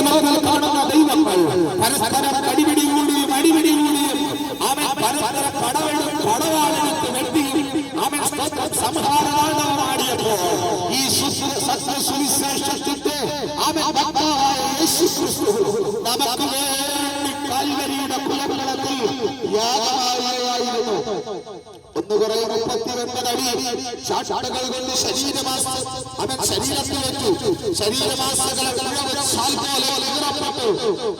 തിരുവനന്തപുരത്തിൽ കാണുന്ന ദൈവങ്ങൾ പരസ്പരം കടിപിടി കൂടിയും അടിപിടി കൂടിയും അവൻ പരസ്പരം പടവെടു പടവാളെടുത്ത് വെട്ടി അവൻ സ്തോത്രം സംഹാരമാടിയപ്പോ ഈ സത്യ സുവിശേഷത്തിന്റെ അവൻ ഭക്തനായ യേശു ക്രിസ്തു നമുക്ക് വേണ്ടി കൽവരിയുടെ കുലകുലത്തിൽ യാഗമായിരുന്നു ഒന്ന് കുറെ മുപ്പത്തിരണ്ട് അടി. ചാട്ടകൾ കൊണ്ട് ശരീരമാസ അവൻ ശരീരത്തിൽ വെച്ചു ശരീരമാസകളെ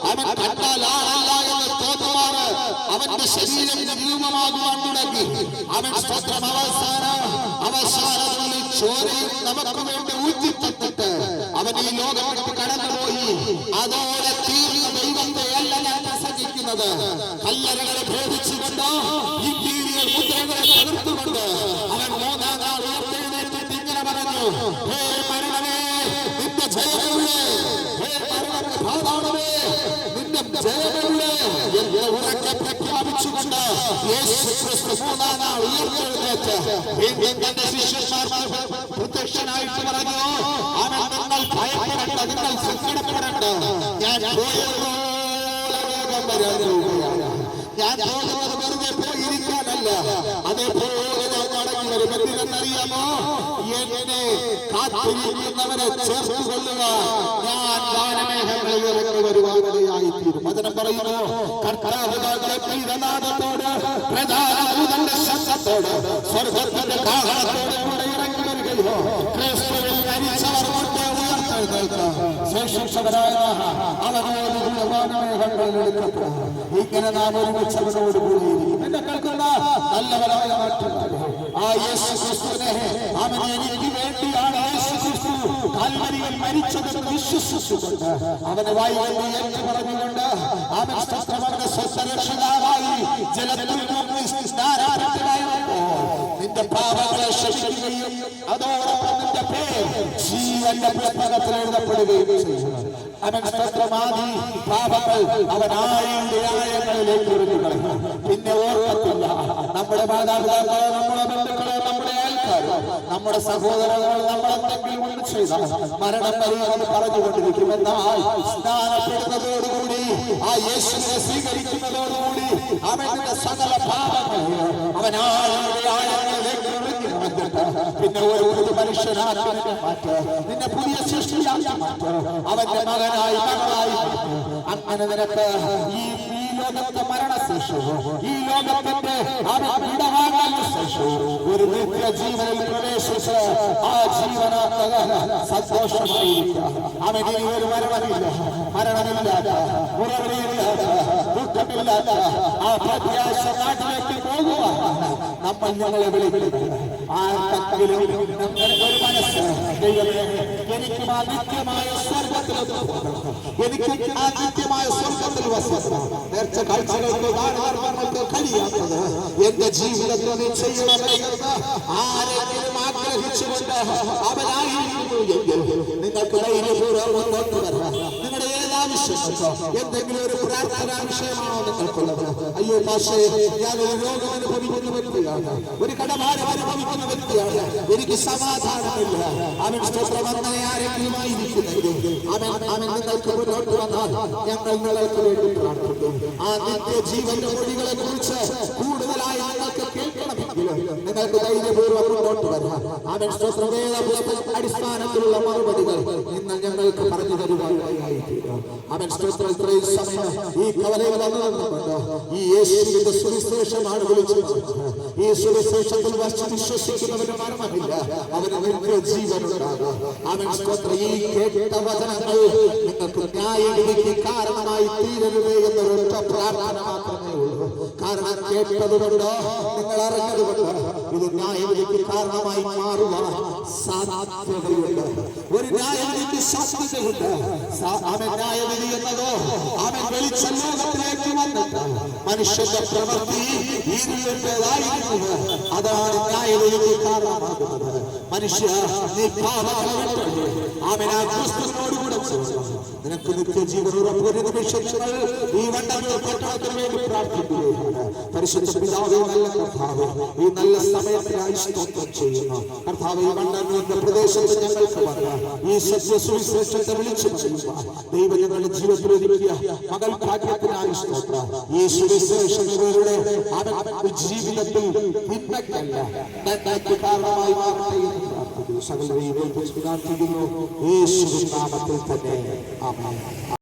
അവൻ കണ്ടാൽ ആളല്ല എന്ന് തോന്നുമാറ് അവന്റെ ശരീരം രൂപമാകുവാൻ തുടങ്ങി. അവൻ സ്വന്തം അവസാന അവസാനങ്ങളിൽ ചോരയിൽ നമുക്ക് വേണ്ടി ഊറ്റിത്തന്നിട്ട് അവൻ ഈ ലോകം കടന്നുപോയി. അതോടെ തീർന്ന ദൈവത്തെ അല്ല ഞാൻ പ്രസംഗിക്കുന്നത്. കല്ലറകളെ ഭേദിച്ചുകൊണ്ട് കീഴിയ മുദ്രകളെ തകർത്തുകൊണ്ട് അവൻ മൂന്നാം നാൾ ഉയർത്തെഴുന്നേറ്റിട്ട് ഇങ്ങനെ പറഞ്ഞു ഹേ മരണമേ നിന്റെ ജയമുള്ളേ ഹേ മരണമേ പാതാളമേ ജയമുള്ളേ എന്ന് ഉറക്കെ പ്രഖ്യാപിച്ചുകൊണ്ട് യേശു ക്രിസ്തു മൂന്നാം നാൾ ഉയർത്തെഴുന്നേറ്റ് വീണ്ടും തന്റെ ശിഷ്യന്മാർക്ക് പ്രത്യക്ഷനായിട്ട് പറഞ്ഞു അവൻ നിങ്ങൾ ഭയപ്പെടേണ്ട ഞാൻ വരാനിരിക്കുകയാണ്. ഞാൻ പോയിരിക്കാനല്ല അതേപോലെ ഞാൻ മടങ്ങി വരും എന്നെ കാത്തിരിക്കുന്നവരെ ചേർത്ത് കൊള്ളുക ഞാൻ വാനമേഘങ്ങളിൽ ഇറങ്ങി വരുവാനിടയായിത്തീരും. വചനം പറയുന്നു കർത്താവുകളുടെ പീഡനാഥത്തോട് പ്രധാനഭൂതന്റെ ശബ്ദത്തോട് സ്വർഗത്തിന്റെ കാഹളത്തോട് കൂടെ ഇറങ്ങി വരികയോ? ക്രിസ്തുവിൽ ഉയർത്തെഴുന്നേൽക്കാം ശേഷിച്ചവരായ എടുക്കപ്പെടും ഇങ്ങനെ നാം ഒരുമിച്ച് അവനോട് കൂടെ ഇരിക്കും എന്നെ കേൾക്കുന്ന നല്ലവരായ മാറ്റം ആ യേശു ക്രിസ്തുവിനെ അവൻ എനിക്ക് വേണ്ടിയാണ് യേശു ക്രിസ്തു കാൽവരിയിൽ മരിച്ചതെന്ന് വിശ്വസിച്ചുകൊണ്ട് അവന് വായുവെന്ന് ഏറ്റു പറഞ്ഞുകൊണ്ട് അവൻ സ്തോത്രവന്റെ സ്വസ്ഥരക്ഷിതാവായി ജലത്തിൽ മുങ്ങി സ്നാനാരത്തിലായപ്പോൾ നിന്റെ പാപങ്ങളെ ക്ഷമിക്കുകയും അതോടൊപ്പം ജീവന്റെ പുസ്തകത്തിൽ എഴുതപ്പെടുകയും ചെയ്യും അവൻ സ്വത്രമാതി പാപങ്ങൾ അവൻ പിന്നെ ഓർക്കത്തില്ല നമ്മുടെ മാതാപിതാക്കളെ നമ്മുടെ ബന്ധുക്കളെ നമ്മുടെ ആൾക്കാരോ നമ്മുടെ സഹോദരങ്ങൾ നമ്മൾ എന്തെങ്കിലും ഒന്ന് ചെയ്താൽ മരണം വരെ അത് പറഞ്ഞുകൊണ്ടിരിക്കും എന്നാൽ സ്നാനപ്പെടുന്നതോടുകൂടി ആ യേശുവിനെ സ്വീകരിക്കുന്നതോടുകൂടി അവന്റെ സകല പാപങ്ങൾ അവൻ കളഞ്ഞിട്ട് പിന്നെ പുതു മനുഷ്യനാക്കി മാറ്റോ. നിന്നെ പുതിയ സൃഷ്ടിയാക്കി മാറ്റോ. അവന്റെ മകനായി മകളായി അങ്ങനെ നിനക്ക് ഈ ലോകത്തെ മരണശേഷവും ഈ ലോകത്തിന്റെ അവൻ വിടവാങ്ങലിന് ശേഷവും ഒരു നിത്യ ജീവനിൽ പ്രവേശിച്ച് ആ ജീവനാത്മക സന്തോഷമായിരിക്കുക. അവന് ഒരു മരണമില്ല. മരണമില്ലാത്ത ഉറവിടയില്ലാത്ത ദുഃഖമില്ലാത്ത ആ പ്രത്യാശ നാട്ടിലേക്ക് പോകുക നമ്മൾ ഞങ്ങളെ വിളിക്കുന്നത് ആർക്കെങ്കിലും ഒരു മനസ്സ് ദൈവമേ എനിക്ക് ആ നിത്യമായ സ്വർഗത്തിലൊന്ന് പോകണം എനിക്ക് ആ നിത്യമായ സ്വർഗത്തിൽ നേർച്ച കാഴ്ചകൾക്ക് ദാനധർമ്മങ്ങൾക്ക് കഴിയാത്തത് എന്റെ ജീവിതത്തിൽ നീ ചെയ്യണമേ എന്ന് ആരെങ്കിലും ആഗ്രഹിച്ചുകൊണ്ട് അവനായിരുന്നു എങ്കിൽ നിങ്ങൾക്ക് ധൈര്യപൂർവം മുന്നോട്ട് വരാം നിങ്ങളുടെ ഏതാവശ്യമോ എന്തെങ്കിലും ഒരു പ്രാർത്ഥനാ വിഷയമാണോ നിങ്ങൾക്കുള്ളത്? അയ്യോ പക്ഷേ ഞാനൊരു രോഗം അനുഭവിക്കുന്ന വ്യക്തിയാണ്. ഒരു കടഭാരം അനുഭവിക്കുന്ന വ്യക്തിയാണ്. എനിക്ക് സമാധാനമില്ല. അവൻ സ്തോത്രം അങ്ങനെ ആരെങ്കിലും ആയിരിക്കുന്നെങ്കിൽ അവൻ അവൻ നിങ്ങൾക്ക് മുന്നോട്ട് വന്നാൽ ഞങ്ങൾ നിങ്ങൾക്ക് വേണ്ടി പ്രാർത്ഥിക്കും. ആ നിത്യ ജീവന്റെ മൊഴികളെ കുറിച്ച് കൂടുതലായി നിങ്ങൾക്ക് കേൾക്കണമെങ്കിൽ നിങ്ങൾക്ക് ധൈര്യപൂർവം മുന്നോട്ട് വരാം. അടിസ്ഥാനത്തിലുള്ള മറുപടികൾ ഇന്ന് ഞങ്ങൾക്ക് പറഞ്ഞു ഇത്രയും സമയം ഈ കവലയിൽ വന്നു നിന്നുകൊണ്ട് ഈ യേശുവിന്റെ സുവിശേഷമാണ് വിളിച്ചത് ഈ സുവിശേഷത്തിൽ വിശ്വസിക്കുന്നവന് മരണമില്ല അവന് നിത്യ ജീവനുണ്ടാകും. അവൻ സ്തോത്രം ഈ കേട്ട വചനങ്ങൾ നിങ്ങൾക്ക് ന്യായവിധിക്ക് കാരണമായി തീരരുതേ എന്നൊരൊറ്റ പ്രാർത്ഥന മാത്രമേ ഉള്ളൂ. കാരണം കേട്ടതുകൊണ്ട് നിങ്ങൾ അറിഞ്ഞതുകൊണ്ട് ഇത് ന്യായവിധിക്ക് കാരണമായി മാറുവാൻ സാധ്യതയുണ്ട് ഒരു ന്യായവിധിക്ക് സാധ്യതയുണ്ട് സാ- അവൻ ന്യായവിധി എന്നതോ അവൻ വെളിച്ച ലോകത്തിലേക്ക് വന്നിട്ട് മനുഷ്യന്റെ പ്രവൃത്തി ഇരുളിന്റെതായിരിക്കുന്നത് അതാണ് ന്യായവിധിക്ക് കാരണമാകുന്നത് മനുഷ്യ നീ പാപങ്ങളെ വിട്ടൊഴിയ്. അവൻ ആ ക്രിസ്തുവിനോടുകൂടെ ചേർന്ന് നിനക്ക് നിത്യജീവൻ ഉറപ്പുവരുന്ന നിമിഷങ്ങൾ ഈ വണ്ടങ്ങൾ പട്ടണത്തിന് വേണ്ടി പ്രാർത്ഥിക്കുകയാണ്. പരിശുദ്ധ പിതാവേ നല്ല കർത്താവ് ഈ നല്ല സമയത്തിനായി സ്തോത്രം ചെയ്യുന്നു. കർത്താവ് ഈ വണ്ടങ്ങൾ എന്ന പ്രദേശത്ത് ഞങ്ങൾക്ക് വന്ന് ഈ സസ്യ സുവിശേഷത്തെ വിളിച്ചു പറയുക ദൈവം ഞങ്ങളുടെ ജീവിതത്തിൽ ഒരുക്കിയ മകൾ ഭാഗ്യത്തിനായി സ്തോത്ര. ഈ സുവിശേഷങ്ങളിലൂടെ അവൻ ജീവിതത്തിൽ തിന്മയ്ക്കല്ല കാരണമായി മാറുകയില്ല സകലരെയും ഏൽപ്പിച്ച് പ്രാർത്ഥിക്കുന്നു യേശുവിൻ നാമത്തിൽ തന്നെ ആമേൻ